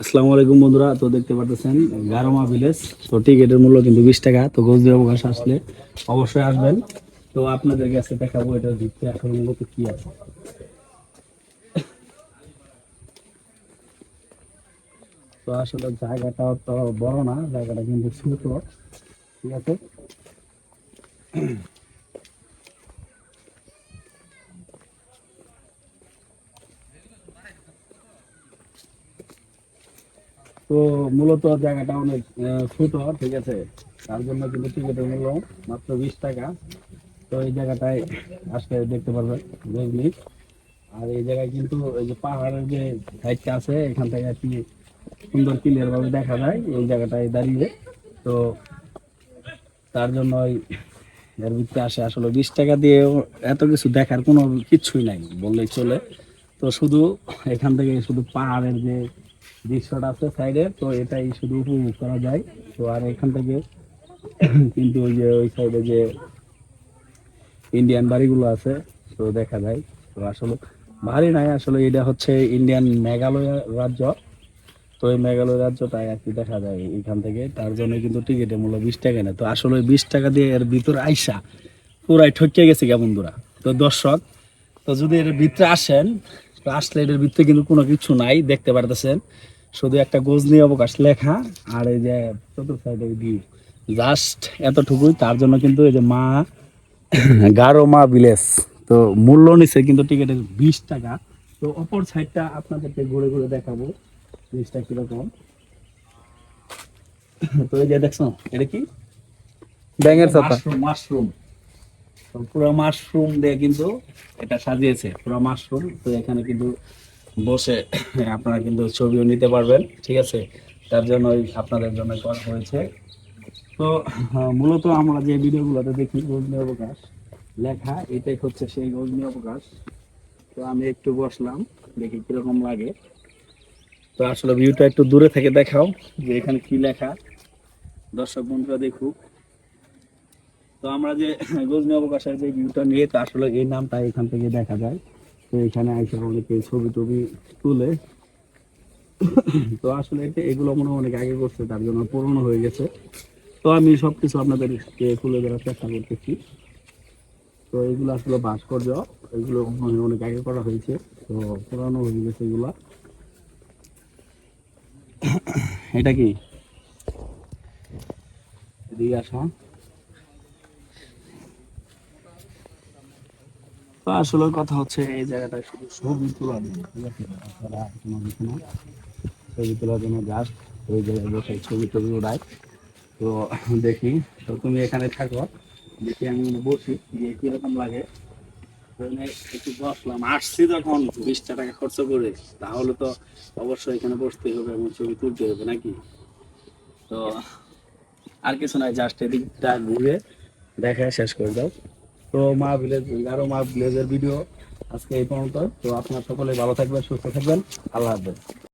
আসসালামু আলাইকুম বন্ধুরা, তো দেখতে পাচ্ছেন গারমা ভিলেজ। তো টিকিটের মূল্য কিন্তু বিশ টাকা, তো অবকাশ আসলে অবশ্যই আসবেন। তো আপনাদের কাছে দেখাবো এটার ভিত্তি আসলে মূলত কি আছে। তো আসলে জায়গাটা তো বড় না, জায়গাটা কিন্তু ছোট। ঠিক আছে? তো মূলত জায়গাটা অনেক ছোট, ঠিক আছে? তার জন্য কিন্তু টিকিটের মূল্য মাত্র বিশ টাকা। তো এই জায়গাটায় আসলে দেখতে পারবেন বুঝলি আর এই জায়গায় কিন্তু এই যে পাহাড়ের যে সাইডটা আছে, এখান থেকে আর কি সুন্দর ক্লিয়ার ভাবে দেখা যায় এই জায়গাটায় দাঁড়িয়ে। তো তার জন্য ওই এর ভিতরে আসে আসলে বিশ টাকা দিয়ে এত কিছু দেখার কোনো কিছুই নাই বললেই চলে। তো শুধু এখান থেকে শুধু পাহাড়ের যে দৃশ্যটা আছে সাইডে, তো এটাই শুধু উপভোগ করা যায়। তো আর এখান থেকে, কিন্তু ওই যে ওই সাইডে যে ইন্ডিয়ান বাড়িগুলো আছে, তো দেখা যায়। তো আসলে বাড়ি নাই, আসলে এটা হচ্ছে ইন্ডিয়ান মেঘালয় রাজ্য। তো এই মেঘালয় রাজ্যটাই আর কি দেখা যায় এখান থেকে। তার জন্য কিন্তু টিকিটের মূল্য বিশ টাকা নেয়। তো আসলে বিশ টাকা দিয়ে এর ভিতরে আইসা, পুরাই ঠকিয়ে গেছে কে বন্ধুরা। তো দর্শক, তো যদি এর ভিতরে আসেন আসলে এটার ভিতরে কিন্তু কোনো কিছু নাই দেখতে পারতেছেন। শুধু একটা গজনি অবকাশ লেখা আর এই যে চতুর্থ সাইডে ভিউ জাস্ট এতটুকুই তার জন্য কিন্তু এই যে মা গারো মা ভিলেজ। তো মূল্য নিচ্ছে কিন্তু টিকিটের বিশ টাকা। তো অপর সাইডটা আপনাদেরকে ঘুরে ঘুরে দেখাবো জিনিসটা কীরকম। তো এই যে দেখছ এটা কি? ব্যাঙের মাশরুম মাশরুম তো পুরো মাশরুম দিয়ে কিন্তু এটা সাজিয়েছে। পুরো মাশরুম তো এখানে কিন্তু বসে আপনারা কিন্তু ছবিও নিতে পারবেন, ঠিক আছে? তার জন্য আপনাদের জন্য করা হয়েছে। তো মূলত আমরা যে ভিডিওগুলোতে দেখি গজনি অবকাশ লেখা, এটাই হচ্ছে সেই গজনি অবকাশ। তো আমি একটু বসলাম, দেখি কীরকম লাগে। তো আসলে ভিউটা একটু দূরে থেকে দেখাও যে এখানে কি লেখা। দর্শক বন্ধুরা দেখুক। তো আমরা যে গজনি অবকাশের যে ভিউটা নিয়ে, তো আসলে এই নামটা এখান থেকে দেখা যায়। তো এখানে আইসা অনেকে ছবি টবি তুলে। তো আসলে এগুলো মনে অনেক আগে করছে, তার জন্য পুরনো হয়ে গেছে। তো আমি সবকিছু আপনাদেরকে তুলে ধরার চেষ্টা করতেছি। তো এগুলো আসলে ভাস্কর্য, এগুলো অনেক আগে করা হয়েছে। তো পুরানো হয়ে গেছে এগুলা। এটা কি? এদিকে আসা তো আসলে কথা হচ্ছে এই জায়গাটা শুধু ছবি তোলার জন্য ঠিক আছে? তাছাড়া আর কিছু না। ছবি তোলার জন্য জাস্ট ওই জায়গায় বসে ছবি টবি উড়ায় তো দেখি তো তুমি এখানে থাকো দেখি আমি বসি গিয়ে কীরকম লাগে। একটু বসলাম। আসছি তখন বিশটা টাকা খরচ করে তাহলে তো অবশ্যই এখানে বসতে হবে এবং ছবি তুলতে হবে নাকি? তো আর কিছু নাই জাস্ট এদিকটা ঘুরে দেখা শেষ করে দাও। তো মা ভিলেজ আরও মা ভিলেজের ভিডিও আজকে এই পর্যন্ত। তো আপনার সকলে ভালো থাকবেন, সুস্থ থাকবেন। আল্লাহ হাফেজ।